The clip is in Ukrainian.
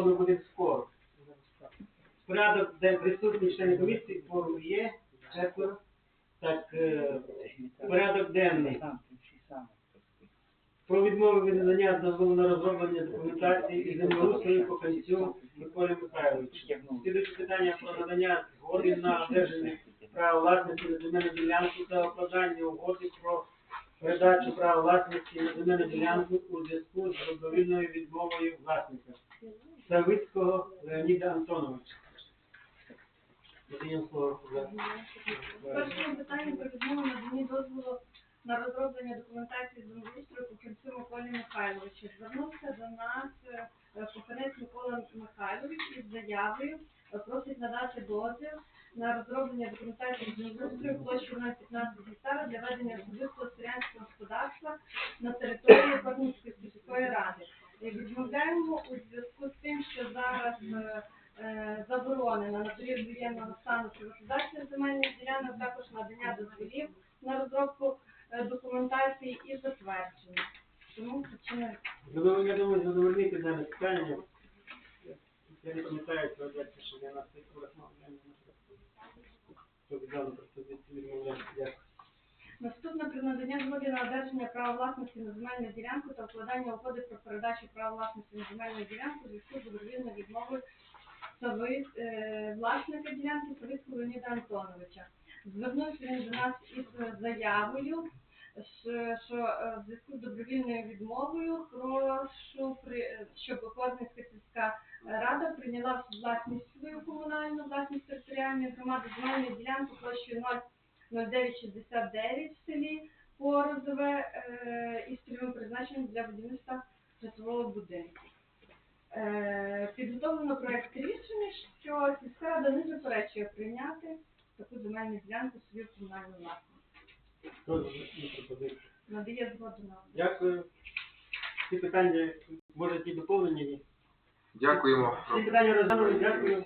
воно буде скоро. Порядок, де присутні члени комісії, форум є, четверо. Так, е, порядок денний. Про відмову від надання дозволу на розроблення документації і землеустрою по кінцю Миколі Михайловичу. Слідуюче питання про надання згоди на одержання права власності на земельну ділянку та укладання угоди про передачу права власності на земельну ділянку у зв'язку з добровільною відмовою власника. Савицького Леоніда Антоновича. Надаємо слово. Першим питанням про відмову надані дозволу на розроблення документації землеустрою по кінцю Миколі Михайловича. Звернувся до нас е, Куханець Микола Михайлович із заявою, е, просить надати дозвіл на розроблення документації землеустрою площею 0,15 гектара для ведення особистого селянського господарства на території Корнівської сільської ради. Приватизація земельних ділянок, також надання дозволів на розробку е, документації і затвердження. Тому причина Задоволення, я думаю, задовольнити дане питання. Я не пам'ятаю, що я на цих курах не знаю. Хто пропозицію відмовляти. Дякую. Наступне про надання згоди на одержання права власності на земельну ділянку та укладання угоди про передачу права власності на земельну ділянку у зв'язку з добровільною відмовою Сави- е, власника ділянки Савицького Леоніда Антоновича. Звернувся він до нас із заявою, що, е, в зв'язку з добровільною відмовою прошу, при, е, щоб Козницька сільська рада прийняла власність свою комунальну власність територіальної громади земельну ділянку площею 0 0969 в селі Порозове е, із цільовим призначенням для будівництва житлового будинку. Е, підготовлено проект рішення, що сільська рада не заперечує прийняти таку земельну ділянку собі в комунальну власність. Надає згоду на Дякую. Ці питання, може, ті доповнені? Дякуємо. Ці питання розглянули, дякую.